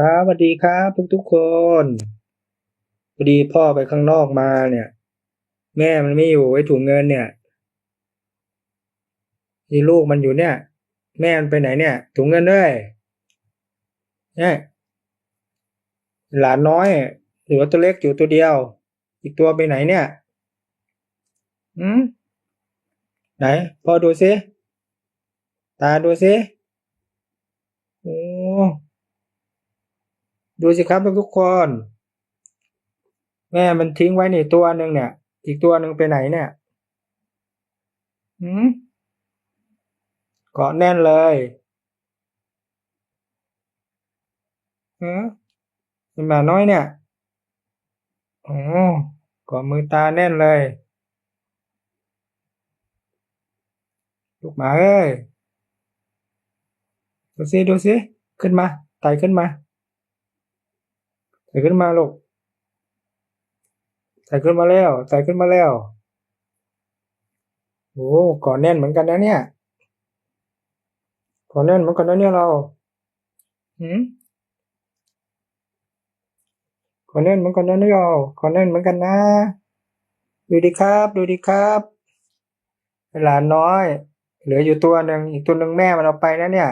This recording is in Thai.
ครับสวัสดีครับทุกทุกคนพอดีพ่อไปข้างนอกมาเนี่ย แม่มันไม่อยู่ไว้ถุงเงินเนี่ยนี่ลูกมันอยู่เนี่ย แม่มันไปไหนเนี่ย ถุงเงินด้วยเนี่ยหลานน้อยหรือว่าตัวเล็กอยู่ตัวเดียว อีกตัวไปไหนเนี่ยอืมไหนพ่อดูซิตาดูซิโอ้ ดูสิครับทุกคน แม่มันทิ้งไว้นี่ตัวหนึ่งเนี่ย อีกตัวหนึ่งไปไหนเนี่ยหืมเกาะแน่นเลยฮะเป็นหมาน้อยเนี่ยโอ้เกาะมือตาแน่นเลยลูกหมาเอ้ย ดูสิ ดูสิ ขึ้นมาไต่ขึ้นมา ไต่ขึ้นมาลูกไต่ขึ้นมาแล้วไต่ขึ้นมาแล้วโอ้เกาะแน่นเหมือนกันนะเนี่ยเกาะแน่นเหมือนกันนะเนี่ยเราหืมเกาะแน่นเหมือนกันนะเนี่ยเราเกาะแน่นเหมือนกันนะ ดูดีครับ ดูดีครับหลานน้อย เหลืออยู่ตัวหนึ่งอีกตัวหนึ่งแม่มันเอาไปนะเนี่ย